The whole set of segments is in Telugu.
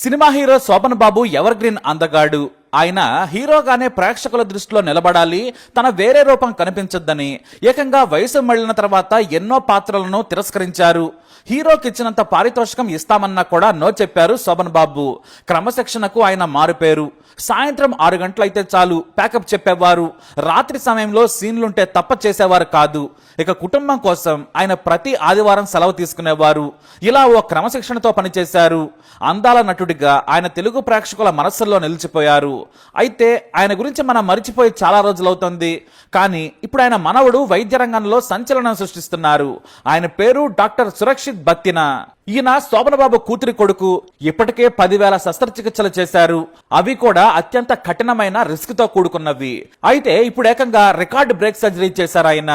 Cinema hero Shobhan Babu evergreen అందగాడు? ఆయన హీరోగానే ప్రేక్షకుల దృష్టిలో నిలబడాలి తన వేరే రూపం కనిపించొద్దని ఏకంగా వయసు మళ్ళిన తర్వాత ఎన్నో పాత్రలను తిరస్కరించారు. హీరోకి ఇచ్చినంత పారితోషికం ఇస్తామన్నా కూడా నో చెప్పారు శోభన్ బాబు. క్రమశిక్షణకు ఆయన మారుపేరు. సాయంత్రం ఆరు గంటలైతే చాలు ప్యాకప్ చెప్పేవారు. రాత్రి సమయంలో సీన్లుంటే తప్ప చేసేవారు కాదు. ఇక కుటుంబం కోసం ఆయన ప్రతి ఆదివారం సెలవు తీసుకునేవారు. ఇలా ఓ క్రమశిక్షణతో పనిచేశారు. అందాల నటుడిగా ఆయన తెలుగు ప్రేక్షకుల మనస్సుల్లో నిలిచిపోయారు. అయితే ఆయన గురించి మనం మరిచిపోయి చాలా రోజులవుతుంది. కానీ ఇప్పుడు ఆయన మనవడు వైద్య రంగంలో సంచలనం సృష్టిస్తున్నారు. ఆయన పేరు డాక్టర్ సురక్షిత్ బత్తిన. ఈయన శోభనబాబు కూతురి కొడుకు ఇప్పటికే పదివేల శస్త్రచికిత్సలు చేశారు. అవి కూడా అత్యంత కఠినమైన రిస్క్తో కూడుకున్నవి. అయితే ఇప్పుడు ఏకంగా రికార్డ్ బ్రేక్ సర్జరీ చేశారు ఆయన.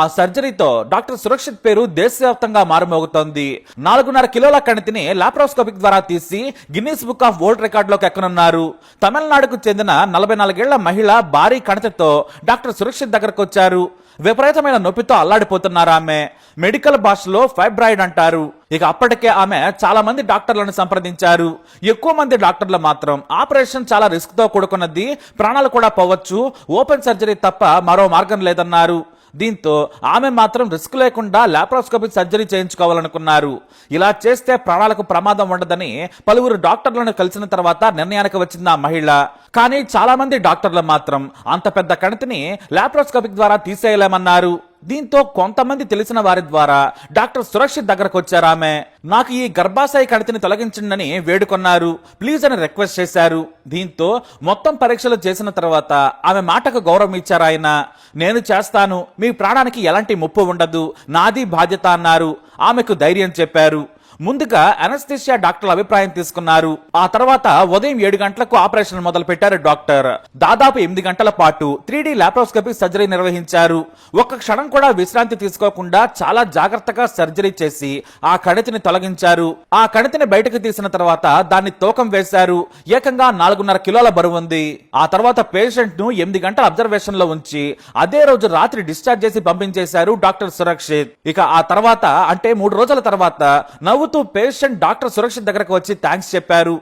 ఆ సర్జరీతో డాక్టర్ సురక్షిత్ పేరు దేశవ్యాప్తంగా మారుమోగుతోంది. నాలుగున్నర కిలోల కణితిని లాప్రోస్కోపిక్ ద్వారా తీసి గిన్నీస్ బుక్ ఆఫ్ వరల్డ్ రికార్డులోకి ఎక్కనున్నారు. తమిళనాడుకు చెందిన నలభై నాలుగేళ్ళ మహిళ భారీ కణితితో డాక్టర్ సురక్షిత్ దగ్గరకు వచ్చారు విపరీతమైన నొప్పితో అల్లాడిపోతున్నారు ఆమె? మెడికల్ భాషలో ఫైబ్రాయిడ్ అంటారు. ఇక అప్పటికే ఆమె చాలా మంది డాక్టర్లను సంప్రదించారు. ఎక్కువ మంది డాక్టర్లు మాత్రం ఆపరేషన్ చాలా రిస్క్తో కూడుకున్నది ప్రాణాలు కూడా పోవచ్చు ఓపెన్ సర్జరీ తప్ప మరో మార్గం లేదన్నారు. దీంతో ఆమె మాత్రం రిస్క్ లేకుండా లాప్రోస్కోపిక్ సర్జరీ చేయించుకోవాలనుకున్నారు. ఇలా చేస్తే ప్రాణాలకు ప్రమాదం ఉండదని పలువురు డాక్టర్లను కలిసిన తర్వాత నిర్ణయానికి వచ్చింది ఆ మహిళ. కానీ చాలా మంది డాక్టర్లు మాత్రం అంత పెద్ద కణితిని లాప్రోస్కోపిక్ ద్వారా తీసేయలేమన్నారు. దీంతో కొంతమంది తెలిసిన వారి ద్వారా డాక్టర్ సురక్షిత్ దగ్గరకు వచ్చారు. ఆమె నాకు ఈ గర్భాశయ కణితిని తొలగించండి వేడుకొన్నారు. ప్లీజ్ అని రిక్వెస్ట్ చేశారు. దీంతో మొత్తం పరీక్షలు చేసిన తర్వాత ఆమె మాటకు గౌరవం ఇచ్చారు ఆయన. నేను చేస్తాను. మీ ప్రాణానికి ఎలాంటి ముప్పు ఉండదు. నాది బాధ్యత అన్నారు. ఆమెకు ధైర్యం చెప్పారు. ముందుగా అనస్థిషియా డాక్టర్ల అభిప్రాయం తీసుకున్నారు. ఆ తర్వాత ఉదయం ఏడు గంటలకు ఆపరేషన్ మొదలు పెట్టారు డాక్టర్. దాదాపు ఎనిమిది గంటల పాటు త్రీ డి లాప్రోస్కోపీ సర్జరీ నిర్వహించారు. ఒక్క క్షణం కూడా విశ్రాంతి తీసుకోకుండా చాలా జాగ్రత్తగా సర్జరీ చేసి ఆ కణితిని తొలగించారు. ఆ కణితిని బయటకు తీసిన తర్వాత దాన్ని తూకం వేశారు. ఏకంగా నాలుగున్నర కిలోల బరువు ఉంది. ఆ తర్వాత పేషెంట్ను ఎనిమిది గంటల అబ్జర్వేషన్లో ఉంచి అదే రోజు రాత్రి డిశ్చార్జ్ చేసి పంపించేశారు డాక్టర్ సురక్షిత్. ఇక ఆ తర్వాత అంటే మూడు రోజుల తర్వాత నవ్వుతూ పేషెంట్ డాక్టర్ సురక్షిత్ దగ్గరకు వచ్చి థ్యాంక్స్ చెప్పారు.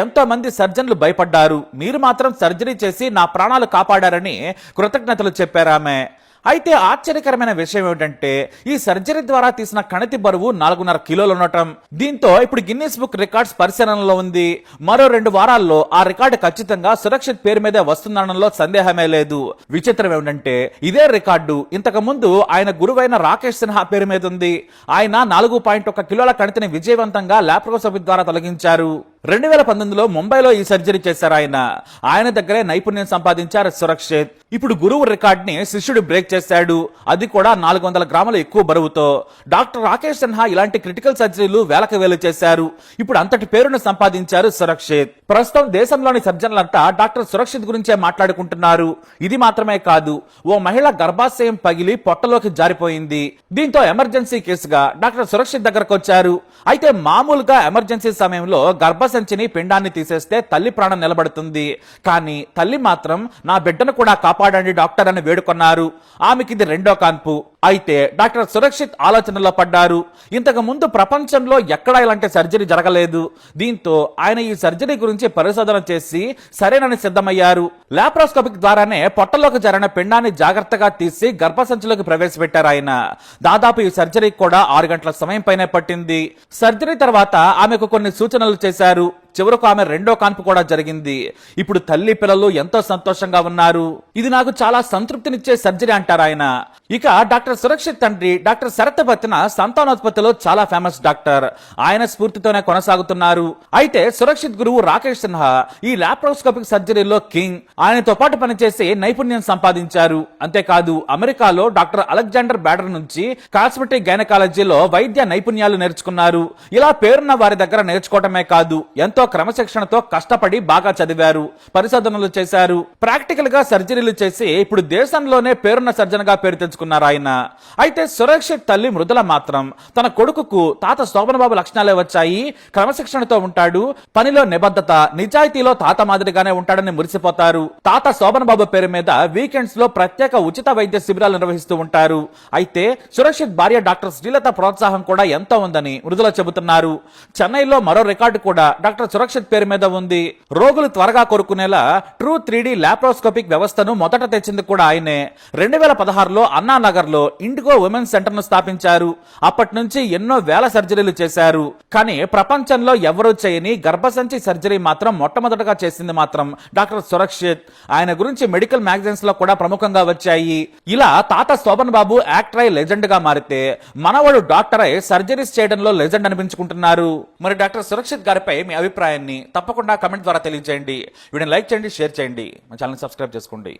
ఎంతో మంది సర్జన్లు భయపడ్డారు. మీరు మాత్రం సర్జరీ చేసి నా ప్రాణాలు కాపాడారని కృతజ్ఞతలు చెప్పారు ఆమె. అయితే ఆశ్చర్యకరమైన విషయం ఏమిటంటే ఈ సర్జరీ ద్వారా తీసిన కణితి బరువు నాలుగున్నర కిలోలు ఉండటం. దీంతో ఇప్పుడు గిన్నీస్ బుక్ రికార్డ్స్ పరిశీలనలో ఉంది. మరో రెండు వారాల్లో ఆ రికార్డు ఖచ్చితంగా సురక్షిత్ పేరు మీదే వస్తుందనడంలో సందేహమే లేదు. విచిత్రం ఏమిటంటే ఇదే రికార్డు. ఇంతకు ముందు ఆయన గురువైన రాకేష్ సిన్హా పేరు మీద ఉంది. ఆయన నాలుగు పాయింట్ ఒక కిలోల కణితిని విజయవంతంగా లాప్రోస్కోపీ ద్వారా తొలగించారు. రెండు వేల పంతొమ్మిదిలో ముంబైలో ఈ సర్జరీ చేశారు ఆయన. ఆయన దగ్గరే నైపుణ్యం సంపాదించారు సురక్షిత్. ఇప్పుడు గురువు రికార్డ్ని శిష్యుడు బ్రేక్ చేశాడు. అది కూడా నాలుగు వందల గ్రాముల ఎక్కువ బరువుతో. డాక్టర్ రాకేష్ సిన్హా ఇలాంటి క్రిటికల్ సర్జరీలు వేలకు వేలు చేశారు. ఇప్పుడు అంతటి పేరును సంపాదించారు సురక్షిత్. ప్రస్తుతం దేశంలోని సర్జన్లంతా డాక్టర్ సురక్షిత్ గురించే మాట్లాడుకుంటున్నారు. ఇది మాత్రమే కాదు ఓ మహిళ గర్భాశయం పగిలి పొట్టలోకి జారిపోయింది. దీంతో ఎమర్జెన్సీ కేసుగా డాక్టర్ సురక్షిత్ దగ్గరకు వచ్చారు అయితే మామూలుగా ఎమర్జెన్సీ సమయంలో గర్భసంచిని పిండాన్ని తీసేస్తే తల్లి ప్రాణం నిలబడుతుంది. కానీ తల్లి మాత్రం నా బిడ్డను కూడా కాపాడండి డాక్టర్ అని వేడుకొన్నారు. ఆమెకిది రెండో కాన్పు. అయితే డాక్టర్ సురక్షిత్ ఆలోచనలో పడ్డారు. ఇంతకు ముందు ప్రపంచంలో ఎక్కడా ఇలాంటి సర్జరీ జరగలేదు. దీంతో ఆయన ఈ సర్జరీ గురించి పరిశోధన చేసి సరేనని సిద్ధమయ్యారు. లాప్రోస్కోపిక్ ద్వారానే పొట్టలోకి జరిగిన పిండాన్ని జాగ్రత్తగా తీసి గర్భసంచిలోకి ప్రవేశపెట్టారు ఆయన. దాదాపు ఈ సర్జరీ కూడా ఆరు గంటల సమయం పైనే పట్టింది. సర్జరీ తర్వాత ఆమెకు కొన్ని సూచనలు చేశారు. చివరకు ఆమె రెండో కాన్పు కూడా జరిగింది. ఇప్పుడు తల్లి పిల్లలు ఎంతో సంతోషంగా ఉన్నారు. ఇది నాకు చాలా సంతృప్తినిచ్చే సర్జరీ అంటారు ఆయన. ఇక డాక్టర్ సురక్షిత్ తండ్రి డాక్టర్ శరత్ సంతానోత్పత్తిలో చాలా ఫేమస్ డాక్టర్. ఆయన స్ఫూర్తితోనే కొనసాగుతున్నారు. అయితే సురక్షిత్ గురువు రాకేష్ సిన్హా ఈ లాప్రోస్కోపిక్ సర్జరీలో కింగ్. ఆయనతో పాటు పనిచేసి నైపుణ్యం సంపాదించారు. అంతేకాదు అమెరికాలో డాక్టర్ అలెగ్జాండర్ బ్యాడర్ నుంచి కాస్మెటిక్ గైనకాలజీలో వైద్య నైపుణ్యాలు నేర్చుకున్నారు. ఇలా పేరున్న వారి దగ్గర నేర్చుకోవటమే కాదు ఎంతో క్రమశిక్షణతో కష్టపడి బాగా చదివారు పరిశోధనలు చేశారు. ప్రాక్టికల్గా సర్జరీలు చేసి ఇప్పుడు దేశంలోనే పేరున్న సర్జన్గా పేరు తెచ్చుకున్నారు ఆయన. అయితే సురక్షిత్ తల్లి మృదుల మాత్రం. తన కొడుకుకు తాత శోభన్ బాబు లక్షణాలే వచ్చాయి. క్రమశిక్షణతో ఉంటాడు. పనిలో నిబద్ధత నిజాయితీలో తాత మాదిరిగానే ఉంటాడని మురిసిపోతారు. తాత శోభన్ బాబు పేరు మీద వీకెండ్స్లో ప్రత్యేక ఉచిత వైద్య శిబిరాలు నిర్వహిస్తూ ఉంటారు. అయితే సురక్షిత్ భార్య డాక్టర్ శ్రీలత ప్రోత్సాహం కూడా ఎంతో ఉందని మృదుల చెబుతున్నారు. చెన్నైలో మరో రికార్డు కూడా డాక్టర్ సురక్షిత్ పేరు మీద ఉంది. రోగులు త్వరగా కోరుకునేలా ట్రూ త్రీ డి లాప్రోస్కోపిక్ వ్యవస్థను మొదట తెచ్చింది కూడా ఆయనే. రెండు వేల పదహారులో అన్నానగర్లో ఇండిగో ఉమెన్స్ సెంటర్ను స్థాపించారు. అప్పటి నుంచి ఎన్నో వేల సర్జరీలు చేశారు. కానీ ప్రపంచంలో ఎవరూ చేయని గర్భసంచి సర్జరీ మాత్రం మొట్టమొదటగా చేసింది మాత్రం డాక్టర్ సురక్షిత్. ఆయన గురించి మెడికల్ మ్యాగజైన్స్లో కూడా ప్రముఖంగా వచ్చాయి. ఇలా తాత శోభన్ బాబు యాక్టర్ అయి లెజెండ్గా మారితే మనవడు డాక్టర్ అయి సర్జరీస్ చేయడంలో లెజెండ్ అనిపించుకుంటున్నారు. మరి డాక్టర్ సురక్షిత్ గారిపై మీ అభిప్రాయం అభిప్రాయాన్ని తప్పకుండా కమెంట్ ద్వారా తెలియజేయండి వీడిని లైక్ చేయండి షేర్ చేయండి. మా ఛానల్ సబ్స్క్రైబ్ చేసుకోండి.